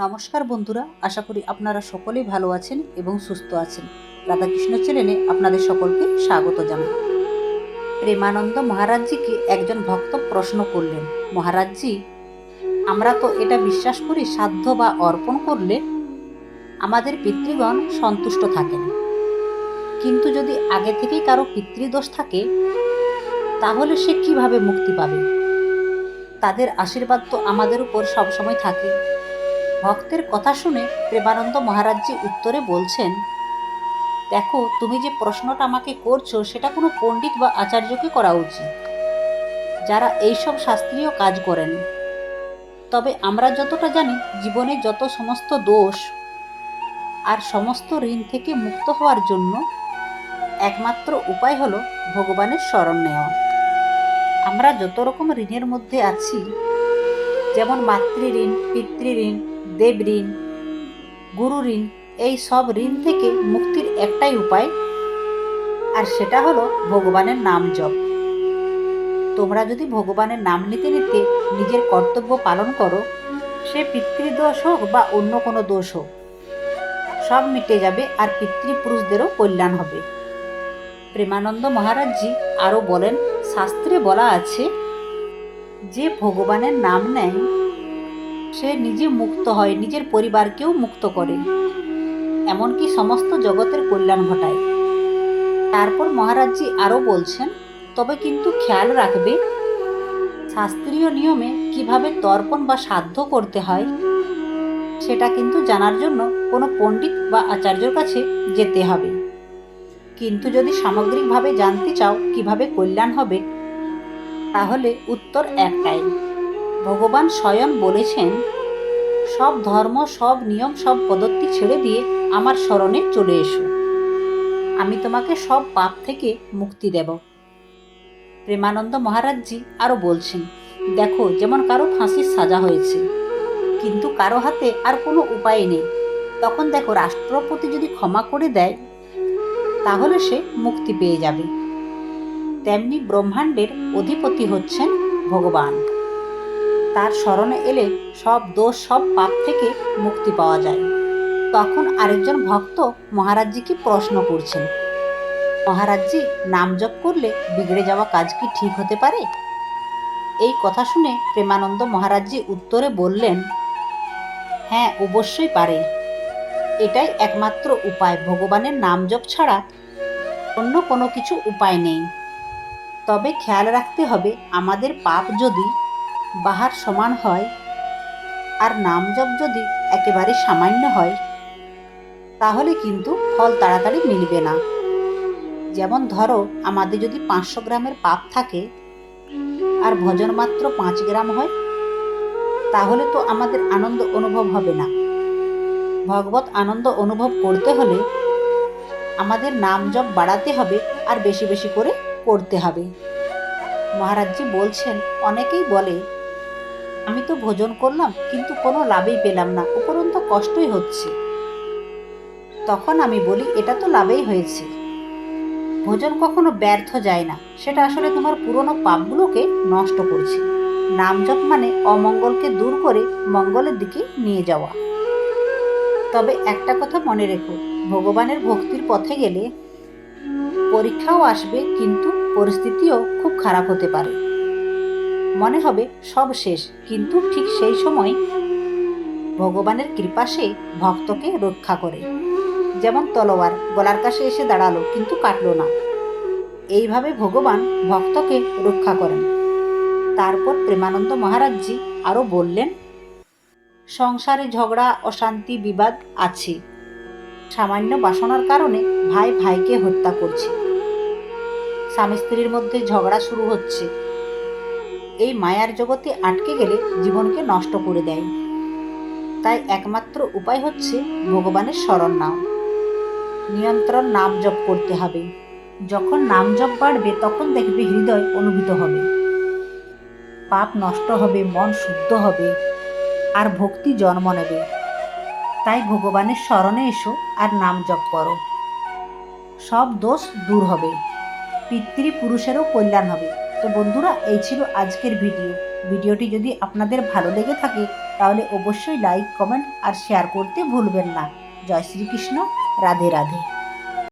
নমস্কার বন্ধুরা, আশা করি আপনারা সকলেই ভালো আছেন এবং সুস্থ আছেন। রাধাকৃষ্ণ চ্যানেলে আপনাদের সকলকে স্বাগত জানাই। প্রেমানন্দ মহারাজজিকে একজন ভক্ত প্রশ্ন করলেন, মহারাজজি, আমরা তো এটা বিশ্বাস করি সাধ্য বা অর্পণ করলে আমাদের পিতৃগণ সন্তুষ্ট থাকেন। কিন্তু যদি আগে থেকেই কারও পিতৃদোষ থাকে, তাহলে সে কীভাবে মুক্তি পাবে? তাদের আশীর্বাদ তো আমাদের উপর সবসময় থাকে। ভক্তের কথা শুনে প্রেমানন্দ মহারাজজি উত্তরে বলছেন, দেখো, তুমি যে প্রশ্নটা আমাকে করছ, সেটা কোনো পণ্ডিত বা আচার্যকে করা উচিত। যারা এইসব শাস্ত্রীয় কাজ করেন। তবে আমরা যতটা জানি, জীবনে যত সমস্ত দোষ আর সমস্ত ঋণ থেকে মুক্ত হওয়ার জন্য একমাত্র উপায় হলো ভগবানের স্মরণ নেওয়া। আমরা যত রকম ঋণের মধ্যে আছি, যেমন মাতৃঋণ, পিতৃঋণ দেব ঋণ গুরু ঋণ এই সব ঋণ থেকে মুক্তির একটাই উপায়, আর সেটা হলো ভগবানের নাম জপ। তোমরা যদি ভগবানের নাম নিতে নিতে নিজের কর্তব্য পালন করো, সে পিতৃদোষ হোক বা অন্য কোনো দোষ হোক, সব মিটে যাবে আর পিতৃপুরুষদেরও কল্যাণ হবে। প্রেমানন্দ মহারাজজি আরও বলেন, শাস্ত্রে বলা আছে, যে ভগবানের নাম নেয় সে নিজে মুক্ত হয়, নিজের পরিবারকেও মুক্ত করে। এমনকি সমস্ত জগতের কল্যাণ ঘটায়। তারপর মহারাজজি আরও বলছেন, তবে কিন্তু খেয়াল রাখবে, শাস্ত্রীয় নিয়মে কীভাবে তর্পণ বা সাধ্য করতে হয়, সেটা কিন্তু জানার জন্য কোনো পণ্ডিত বা আচার্যর কাছে যেতে হবে। কিন্তু যদি সামগ্রিকভাবে জানতে চাও কীভাবে কল্যাণ হবে, তাহলে উত্তর একটাই ভগবান স্বয়ং বলেছেন, সব ধর্ম, সব নিয়ম, সব পদ্ধতি ছেড়ে দিয়ে আমার স্মরণে চলে এসো। আমি তোমাকে সব পাপ থেকে মুক্তি দেব। প্রেমানন্দ মহারাজজি আরও বলছেন, দেখো যেমন কারও ফাঁসির সাজা হয়েছে, কিন্তু কারও হাতে আর কোনো উপায় নেই। তখন দেখো রাষ্ট্রপতি যদি ক্ষমা করে দেয়, তাহলে সে মুক্তি পেয়ে যাবে। তেমনি ব্রহ্মাণ্ডের অধিপতি হচ্ছেন ভগবান। তার স্মরণে এলে সব দোষ, সব পাপ থেকে মুক্তি পাওয়া যায়। তখন আরেকজন ভক্ত মহারাজজিকে প্রশ্ন করছেন, মহারাজজি, নাম জপ করলে বিগড়ে যাওয়া কাজ কি ঠিক হতে পারে? এই কথা শুনে প্রেমানন্দ মহারাজজি উত্তরে বললেন হ্যাঁ অবশ্যই পারে। এটাই একমাত্র উপায়। ভগবানের নাম জপ ছাড়া অন্য কোনো কিছু উপায় নেই। তবে খেয়াল রাখতে হবে, আমাদের পাপ যদি বাহার সমান হয়। আর নাম জপ যদি একেবারে সামান্য হয়, তাহলে কিন্তু ফল তাড়াতাড়ি মিলবে না। যেমন ধরো, আমাদের যদি পাঁচশো গ্রামের পাপ থাকে, আর ভজন মাত্র পাঁচ গ্রাম হয়, তাহলে তো আমাদের আনন্দ অনুভব হবে না। ভগবত আনন্দ অনুভব করতে হলে আমাদের নাম জপ বাড়াতে হবে আর বেশি বেশি করে করতে হবে। মহারাজজি বলছেন, অনেকেই বলে তো ভোজন করলাম, কিন্তু কোনো লাভই পেলাম না। উপরন্ত কষ্টই হচ্ছে। তখন আমি বলি, এটা তো লাভেই হয়েছে। ভোজন কখনো ব্যর্থ যায় না। সেটা আসলে তোমার পুরনো পাপগুলোকে নষ্ট করছে। নাম জপ মানে অমঙ্গলকে দূর করে মঙ্গলের দিকে নিয়ে যাওয়া। তবে একটা কথা মনে রেখো, ভগবানের ভক্তির পথে গেলে পরীক্ষাও আসবে, কিন্তু পরিস্থিতিও খুব খারাপ হতে পারে। মনে হবে সব শেষ, কিন্তু ঠিক সেই সময় ভগবানের কৃপা সে ভক্তকে রক্ষা করে। যেমন তলোয়ার গলার কাছে এসে দাঁড়াল, কিন্তু কাটলো না। এইভাবে ভগবান ভক্তকে রক্ষা করেন। তারপর প্রেমানন্দ মহারাজজি আরও বললেন, সংসারে ঝগড়া, অশান্তি, বিবাদ আছে। সামান্য বাসনার কারণে ভাই ভাইকে হত্যা করছে। স্বামী স্ত্রীর মধ্যে ঝগড়া শুরু হচ্ছে। এই মায়ার জগতে আটকে গেলে জীবনকে নষ্ট করে দেয়। তাই একমাত্র উপায় হচ্ছে ভগবানের স্মরণ নাও। নিয়ন্ত্রণ নাম জপ করতে হবে। যখন নাম জপ বাড়বে, তখন দেখবে হৃদয় অনুভূত হবে। পাপ নষ্ট হবে, মন শুদ্ধ হবে, আর ভক্তি জন্ম নেবে। তাই ভগবানের স্মরণে এসো আর নাম জপ করো। সব দোষ দূর হবে। পিতৃপুরুষেরও কল্যাণ হবে। তো বন্ধুরা, এই ছিল আজকের ভিডিও। ভিডিওটি যদি আপনাদের ভালো লেগে থাকে, তাহলে অবশ্যই লাইক কমেন্ট আর শেয়ার করতে ভুলবেন না। জয় শ্রীকৃষ্ণ, রাধে রাধে।